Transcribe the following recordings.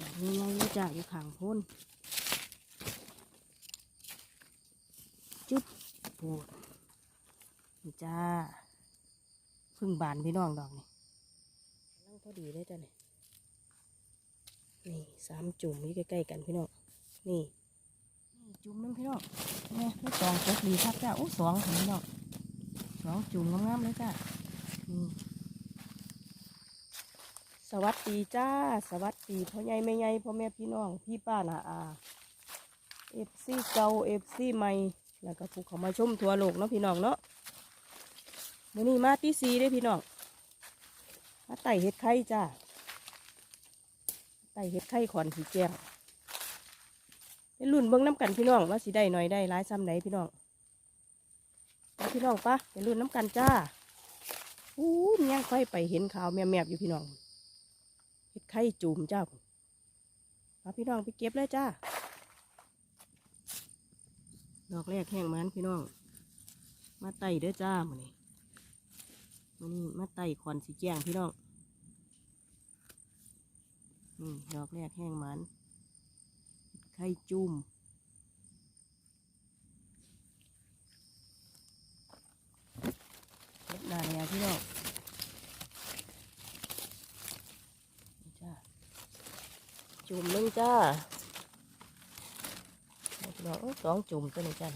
ดอกนี้ยังเลยจ้าอยู่ข้างพ้นจุ๊บปวดนี่จ้าเพึ่งบานพี่น้องดอกนี่กำลังพอดีเลยจ้ะนี่นี่สามจุ่มอยู่ใกล้ๆกันพี่น้องนี่นี่จุ่มหนึงพี่น้องเนี่ยไม่สองจกดีครับจ้าโอ้สองถึงพี่น้องสองจุ่มงามๆเลยจ้านี่ สวัสดีจ้า สวัสดีพ่อใหญ่แม่ใหญ่พ่อแม่พี่น้อง พี่ป้านาอาเอฟซีเก่าเอฟซีใหม่ แล้วก็ผู้เขามาชมทัวโลกเนาะพี่น้องเนาะมื่อนี้มาตีซีได้พี่น้องมาไต่เห็ดไข่จ้าไต่เห็ดไข่ขอนสีแก้วเป็นรุ่นเบิ้งน้ำกันพี่น้องว่าสีได้หน่อยได้ร้ายซ้ำไหนพี่น้องพี่น้องปะเป็นรุ่นน้ำกันจ้าอู้ยยังค่อยไปเห็นข่าวแมบๆอยู่พี่น้อง เห็ดไข่จุ่มจ้ามาพี่น้องไปเก็บเลยจ้า ดอกแรกแห้งมันพี่น้อง มาไต่เด้อจ้ามื้อนี้มื้อนี้มาไต่ขอนสีแจ้งพี่น้อง นี่ดอกแรกแห้งมันเห็ดไข่จุ่มเห็ดหนาแนวพี่น้อง จ้า จุ่มนึงจ้าดอกสองจุ่มตัวนี้จ้า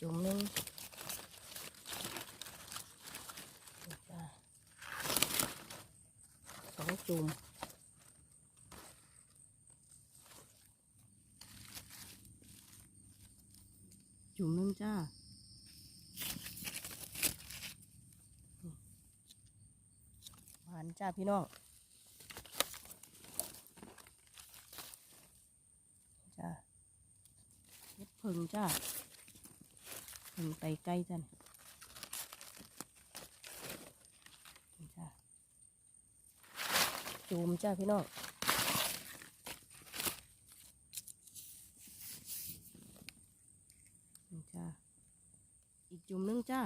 จุ่มนึงสองจุ่มจุ่มนึงจ้าหวานจ้าพี่น้อง จ้าเฮ็ดเพิงจ้าเพิงไปใกล้จ้ะนี่จ้าจูมจ้าพี่น้องจ้าอีกจุ่มหนึงจ้า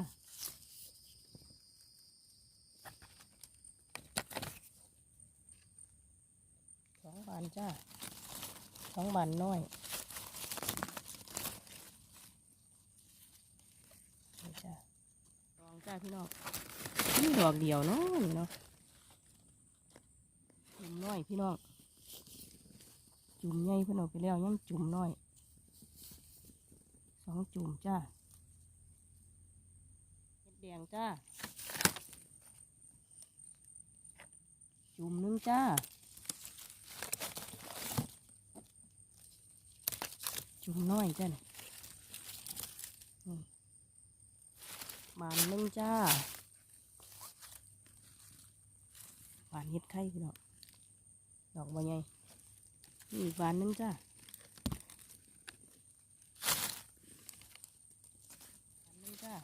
สองบานจ้าสองบานน้อย นี่จ้ะดองจ้าพี่น้องนี่ด อกเดียวเนาะนี่เนาะจุ่มน้อยพี่น้อง จุ่มใหญ่เพิ่นเอาไปแล้วยังจุ่มน้อย สองจุ่มจ้าเห็ดแดงจ้า จุ่มนึงจ้า จุ่มน้อยจ้านี่นี่หวานนึงจ้าหวานเห็ดไข่พี่น้องดอกบัวใหญ่นี่อีกหวานนึงจ้าหวานนึงจ้า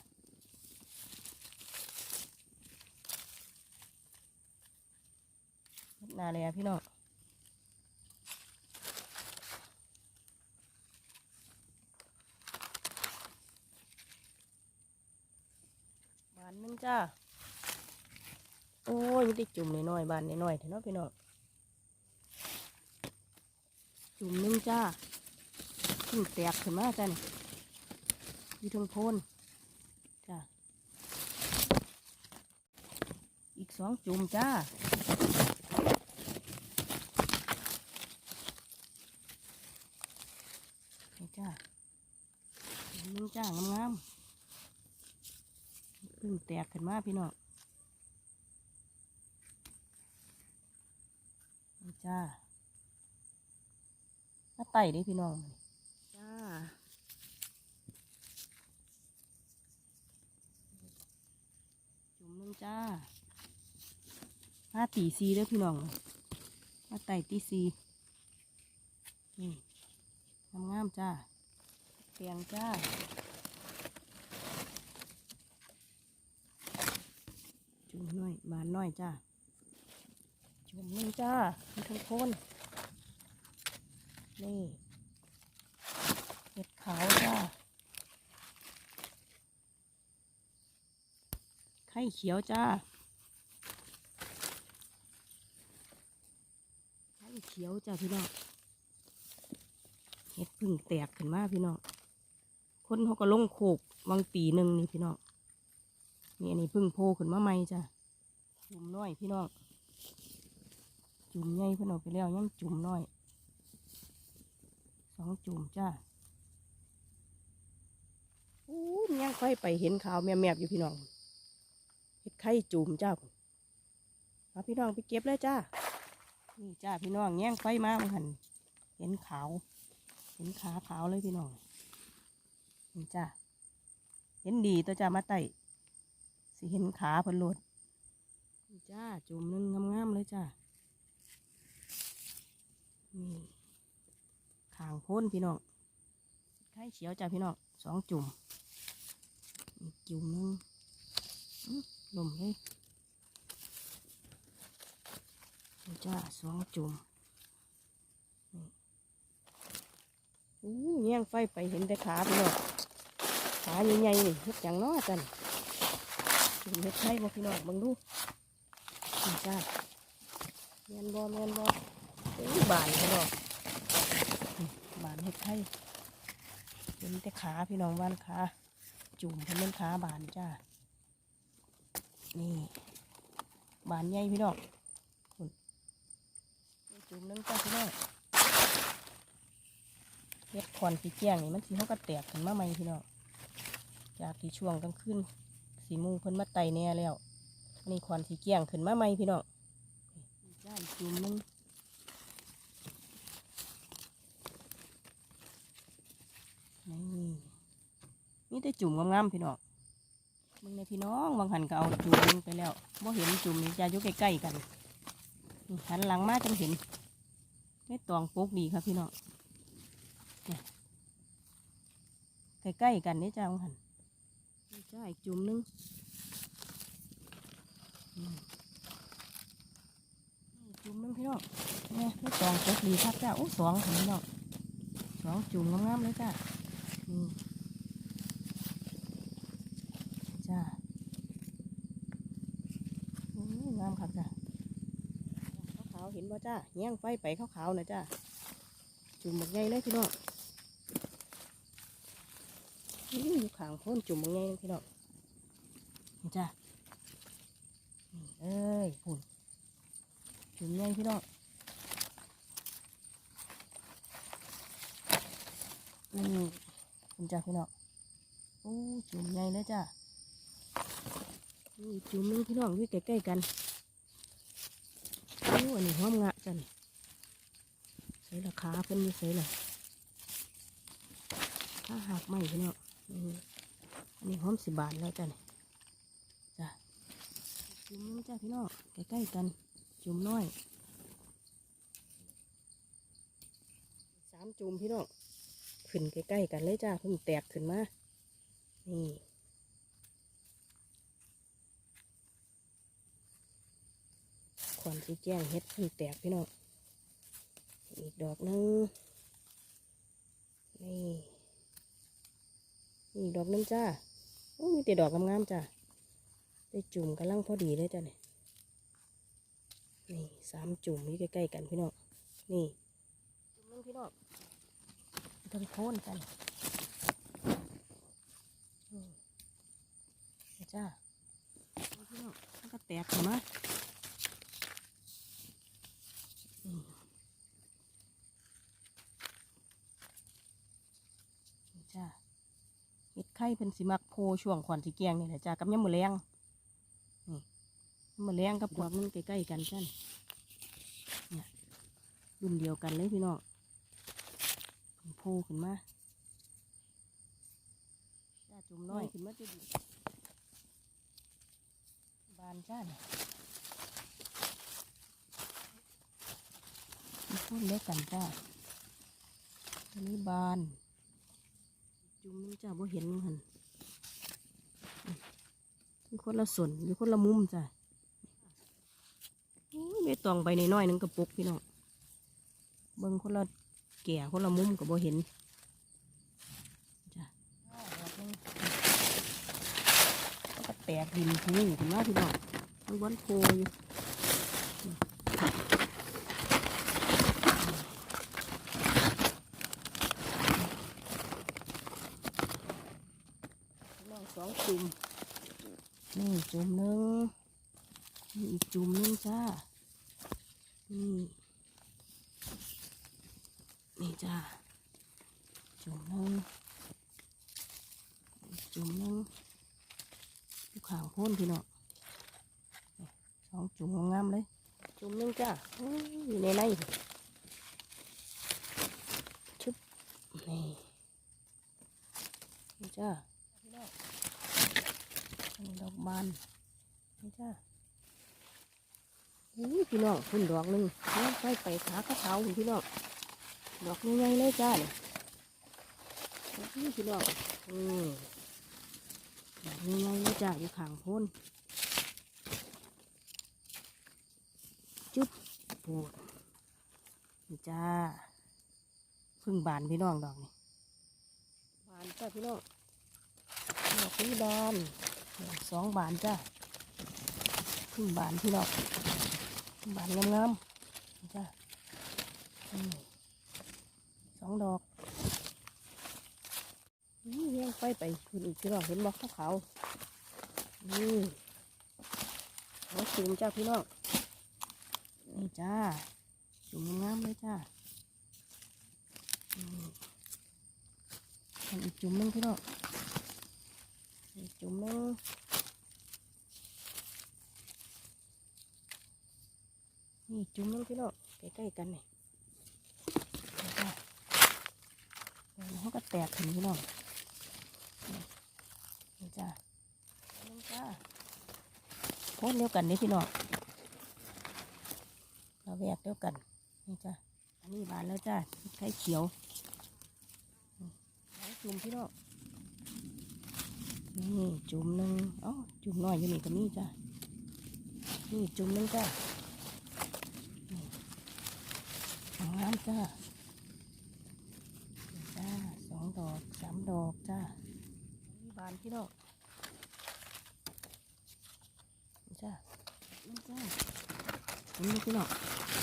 เฮ็ดนาเลยอะพี่น้องหวานหนึงจ้า โอ้ยยัง ได้จุ่มน้อยๆบานน้อยๆเถอะเนาะพี่น้องจุ่มหนึ่งจ้าเพิ่งแตกขึ้นมาจ้านี่อยู่ทางโพนจ้าอีกสองจุ่มจ้าจ้าจุ่มหนึงจ้างามๆเพิ่งแตกขึ้นมาพี่น้องนี่จ้ามา ไต่ดิพี่น้องจ้าจุ่มหนึงจ้ามาตีซีเด้อพี่น้องมาไต่ตีซีนี่งามๆจ้าเตียงจ้าจุ่มน้อยบานน้อยจ้าจุ่มนึงจ้ามีทั้งคน นี่เห็ดขาวจ้าไข่เขียวจ้าไข่เขียวจ้าพี่น้องเห็ดพึ่งแตกขึ้นมาพี่น้องคนเขาก็ลงโขกวังปีหนึ่งนี่พี่น้องนี่อันนี้พึ่งโพขึ้นมาใหม่จ้าจุ่มน้อยพี่น้องจุ่มใหญ่พิ่นเออกไปแล้วยังจุ่มน้อย สองจุ่มจ้าอู้มยังค่อยไปเห็นข่าวแมบๆอยู่พี่น้องเห็ดไข่จุ่มจ้าเอาพี่น้องไปเก็บเลยจ้านี่จ้าพี่น้องแย่งไฟมาเมื่อหันเห็นขาว เห็นขาขาวเลยพี่น้องนี่จ้าเห็นดีตัวจ้ามาไต่สิเห็นขาพิ่นโลดนี่จ้าจุ่มหนึงงามๆเลยจ้านี่ ขางโพ้นพี่น้องไข่เขียวจ้าพี่น้องสองจุ่มจุ่มหนึงลมเลยจ้าสองจุ่มนี่อู้ยงไฟไปเห็นแต่ขาพี่น้องขาใหญ่ๆนี่เฮ็ดอย่างน้อจันเห็นเฮ็ดไข่บ่พี่น้องเบิ่งดูจ้าแมนบ่แมนบ่อู้บานพี่น้อง บานเฮ็ดไข่เห็นแต่ขาพี่น้องว่านขาจุ่มเพิ่นเป็นขาบานจ้า นี่บานใหญ่พี่น้องจุ่มนึงจ้าพี่น้องเฮ็ดควันสีแจ้งนี่มันสีเขาก็แตกขึ้นมาใหม่พี่น้องจากที่ช่วงกลางคืนสีมูเพิ่นมาไตแน่แล้วนนี้ควันสีแจ้งขึ้นมาใหม่พี่น้องจ้าจุ่มนึงนี่นี่ได้ จุ่มงามๆพี่น้องมึงในพี่น้องบางหันก็เอาจุ่มไปแล้วบ่เห็นจุ่มนี่จะอยู่ใกล้ๆกันหันหลังมาจังเห็นไม่ตองปกดีครับพี่น้องใกล้ๆกันนี่จ้าหันจ้าอีกจุ่มหนึงจุ่มหนึงพี่น้องนี่ไม่ตองปกดีครับจ้าโอ้สองพี่น้องสองจุ่มงามๆเลยจ้านี่จ้าโอ้ยงามครับจ้า ขาวๆเห็น บ่จ้าแย่งไฟไปขาวๆนะจ้าจุ่มหมกใหญ่เลยพี่น้องอยู่ขางโพ้นจุ่มหมกใหญ่เลยพี่น้องนี่จ้านี่เอ้ยพุ่นจุ่มใหญ่พี่น้องนี่คุณจ้าพี่น้องโอ้จุ่มใหญ่เลยจ้านี่จุ่มนึงพี่น้องอยู่ใกล้ๆกัน อ้อันนี้หอมงะจันใส่ราคาเพิ่นมีใส่ละถ้าหักไม่พี่เนาะอืมอันนี้หอมสิบบาทแล้วจ้ะนี่จ้ะจุ่มนึงจ้ะพี่น้องใกล้ๆกัน จุ่มน้อยสามจุ่มพี่น้องขึ้นใกล้ๆกันเลยจ้าเพิ่งแตกขึ้นมานี่ ควันสีแจ้งเฮ็ดเพิ่งแตกพี่น้องอีกดอกหนึงนี่นี่ดอกหนึงจ้าโอ้มีแต่ดอกงามๆจ้าได้จุ่มกำลังพอดีเลยจ้าเนี่ยนี่สามจุ่มนี่ใกล้ๆกันพี่น้องนี่จุ่มหนึงพี่น้องต้นโคนกันอืมนี่จ้านี่พี่น้องมันก็แตกขึ้นมาอืมนี่จ้าเห็ดไข่เป็นสิมักโพช่วงขวัญสีแกงนี่แหละจ้ากับยำมือแรงนี่ยำมือแรงกับดอกนึงใกล้ๆกันจ้นเนี่ยรุ่นเดียวกันเลยพี่น้องเป็นโพขึ้นมาจ้าจุ่มน้อยขึ้นมาจะดีบานจ้าเนี่ยมีพูดเล็กกันจ้าอันนี้บาน จุ่มนี่จ้าบ่เห็นหันมีคนละส่วนมีคนละมุมจ้าโอ้ยไม่ตองไปในน้อยๆนึงกระปุกพี่น้องเบิ่งคนละแก่คนละมุมก็บ่เห็นจ้าแล้วก็แตกดินพูขึ้นมาพี่น้องมันบอนโพอยู่ จุ่มนี่จุ่มหนึ่งนี่อีกจุ่มหนึ่งจ้า นี่ นี่จ้า จุ่มหนึ่งอีกจุ่มหนึ่งอยู่ข้างโพ้นพี่น้องนี่สองจุ่มงามๆเลย จุ่มหนึ่งจ้าอู้อยู่ในในพุ่นชึบนี่ นี่จ้าพี่น้องอันนี้ ดอกบานนี่จ้าอู้พี่น้องพุ่นดอกหนึ่งนี่ไปไปขาขาวๆพุ่นพี่น้องดอกใหญ่ๆเลยจ้าเนี่ยพี่น้องอืมดอกใหญ่ๆเลยจ้าอยู่ข้างพ้นจุ๊บปวดนี่จ้าพึ่งบานพี่น้องดอกนี่บานจ้าพี่น้องดอกนี้บาน สองบานจ้าพึ่งบานพี่น้องบานงามๆจ้าสองดอกนี่ยังไปไปคุณอีกพี่น้องเห็นบอกขาวๆนี่หัวจุ่มจ้าพี่น้องนี่จ้าจุ่มงามเลยจ้าอีกจุ่มหนึงพี่น้องอีก จุ่มนึงนี่จุ่มหนึงพี่น้องใกล้ๆกันนี่นี่จ้ะเขาก็แตกถึงพี่น้องนี่นี่จ้านี่จ้าโพดเดียวกันนี่พี่น้องเราแวกเดียวกันนี่จ้าอันนี้บานแล้วจ้าไข่เขียวสองจุ่มพี่น้อง นี่จุ่มหนึ่งเอ้าจุ่มน้อยอยู่นี่ก็มีจ้ะนี่จุ่มหนึ่งจ้ะนี่ของน้ำจ้ะจ้าสองดอกสามดอกจ้ะนี่บานพี่น้องจ้ะนี่จ้ะนี่พี่น้อง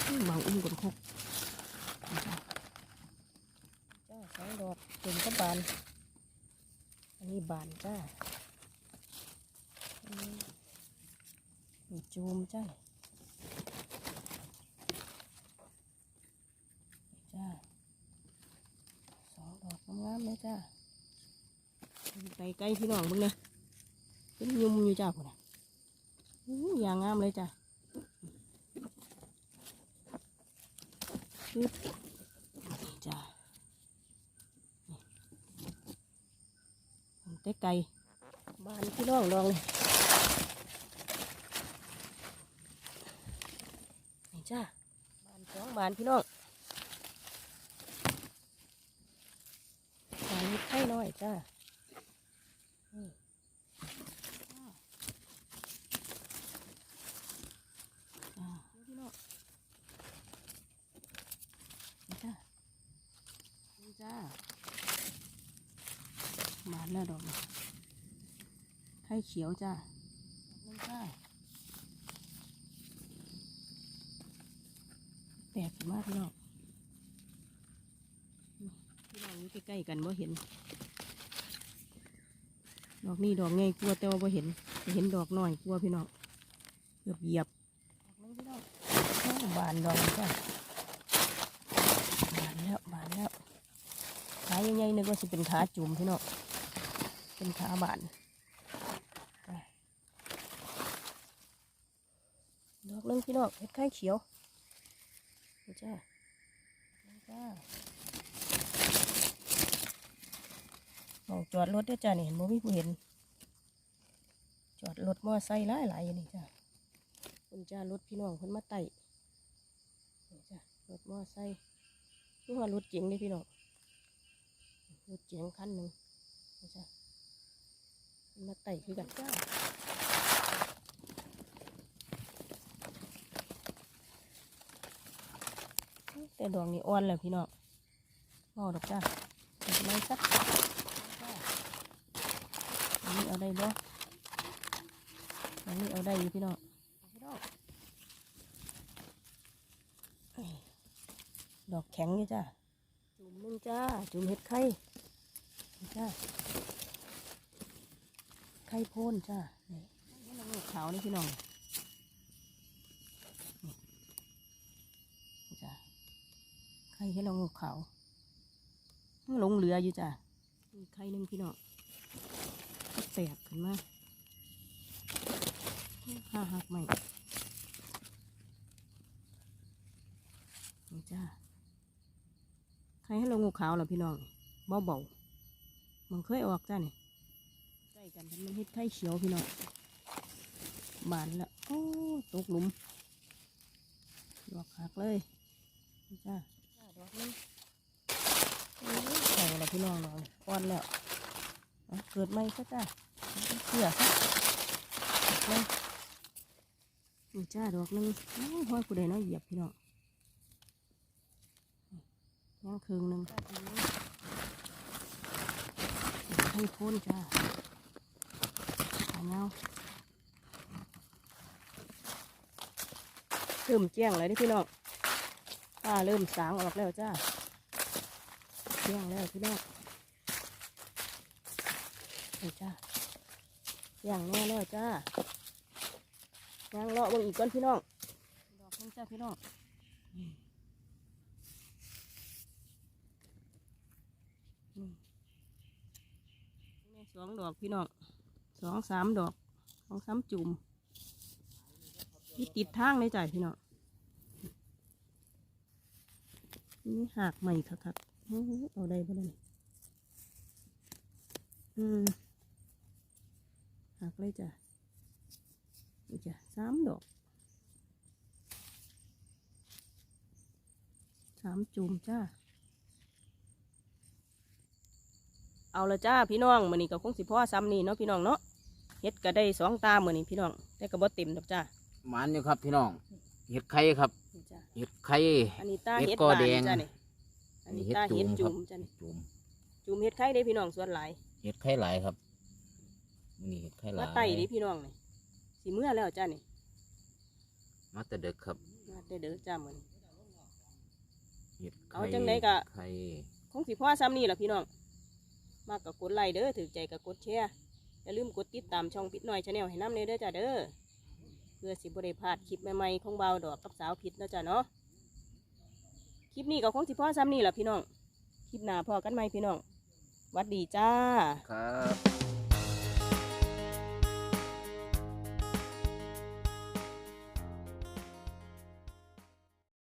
นี่เมาอุ้มกนคกนี่จ้ะจ้าสองดอกจุ่มก็บาน บานจ้านี่จูมจ้าจ้าสองดอกงามเลยจ้าไกลไกลพี่น้องมึงเนี่ยเป็นยุมอยู่จ้าพุ่นน่ะอู้อย่างงามเลยจ้าปึ๊บนี่จ้า เต้ไก่บ้านพี่น้องลองเลยนี่จ้าบ้านสองบ้านพี่น้องบานนี้ไข่น้อยจ้านี่จ้าจ้าพี่น้องนี่จ้านี่จ้า บานแล้วดอกไข่เขียวจ้าดอกนึงจ้าแตกมากพี่น้องนี่พี่น้องอยู่ใกล้ๆกันว่าเห็น ดอกนี้ดอกไงกลัวแต่ว่าบ่เห็นเห็นดอกน้อยกลัวพี่น้องเกือบเหยียบดอกนึงพี่น้องบานดอกจ้าบานแล้วบานแล้วขาใหญ่ๆนึกว่าสิเป็นขาจุ่มพี่น้อง เป็นขาบานดอกนึงพี่น้องเห็ดไข่เขียวนี่จ้านี่จ้าหมองจอดรถด้วยจ้านี่เห็นบ่มีผู้เห็น จอดรถมอไซค์หลายหลายๆอยู่นี่จ้าคุณจ้ารถพี่น้องคนมาไต่จ้ารถมอไซค์นี่ว่ารถเก๋งนี่พี่น้องรถเก๋งคันหนึ่งจ้า มาไต่คือกันจ้าแต่ดวงนี้อ่อนแล้วพี่น้องงอดอกจ้าเห็นไหมสักอันนี้เอาได้บ่อันนี้เอาได้อยู่พี่น้องพี่น้องเอ้ยดอกแข็งนี่จ้าจุ่มหนึงจ้า จุ่มเห็ดไข่นี่จ้า ไข่โพ่นจ้านี่นี่ละงูขาวนี่พี่น้องนี่จ้าไข่ให้ละงูขาวมันหลงเหลืออยู่จ้ามีไข่หนึ่งพี่น้องก็แตกขึ้นมาห้าหักใหม่นี่จ้าไข่ให้ละงูขาวเหรอพี่น้องเบาเบาๆมันเคยออกจ้านี่ ใส่กันมันเฮ็ดไข่เขียวพี่น้องบานแล้วโอ้ตกหลุมดอกหักเลยนี่จ้าจ้าดอกนี้โอ้ยใส่แล้วพี่น้องเราอ่อนแล้วเอาเกิดไหมซะจ้าเชื่อซะเลยนี่จ้าดอกหนึงโอ้ยห้อยผู้ใดเน้อยเหยียบพี่น้องยังคืนหนึ่งให้พ้นจ้าขา เงาเริ่มแจ้งเลยเด้อพี่น้องป้าเริ่มสางออกแล้วจ้าแจ้งแล้วพี่น้องนี่จ้าย่างแน่แล้วจ้าย่างเลาะบิ่งอีกก้อนพี่น้อง ดอกนึงจ้าพี่น้องนี่สองดอกพี่น้อง สองสามดอกสองสามจุ่มที่ติดทางเลยจ้ะพี่น้องนี่หักใหม่ค่ะครับเอาได้บ่ได้นี่อืมหักเลยจ้ะนี่จ้ะสามดอกสามจุ่มจ้าเอาละจ้าพี่น้องมื้อนี้ก็คงสิพ่อซ้ำนี่เนาะพี่น้องเนาะ เฮ็ดก็ได้สองตามื้อนี้พี่น้องแต่ก็บ่เต็มดอกจ้าหมันอยู่ครับพี่น้องเห็ดไข่ครับนี่จ้าเห็ดไข่ อันนี้ตาเฮ็ดเฮ็ดกอหวานแดงจ้านี่อันนี้เฮ็ดตาเฮ็ดจุ่จุ่มมครับจ้านี่จุ่มจุ่มเฮ็ดไข่ได้พี่น้องส่วนหลายเห็ดไข่หลายครับมื้อนี่เห็ดไข่หลามายไต่เด้พี่น้องนี่สิเมื่อแล้วจ้านี่มาแต่เด็กครับมาแต่เด้อจ้ามื้อนี้เห็ดเอาไข่จังใดก็ไข่คงสิพ่อซ้ำนี่ล่ะพี่น้อง มากก็กดไลค์เด้อถือใจก็กดแชร์ อย่าลืมกดติดตามช่องพิษหน่อยชาแนลให้น้ำเด้อจ้าเด้อเพื่อสิบริพลาดคลิปใหม่ๆของเบาดอกกับสาวพิษนะจ้าเนาะคลิปนี้ก็คงสิพ่อซ้ำนี่แหละพี่น้องคลิปหน้าพอกันไหมพี่น้องหวัดดีจ้า ครับ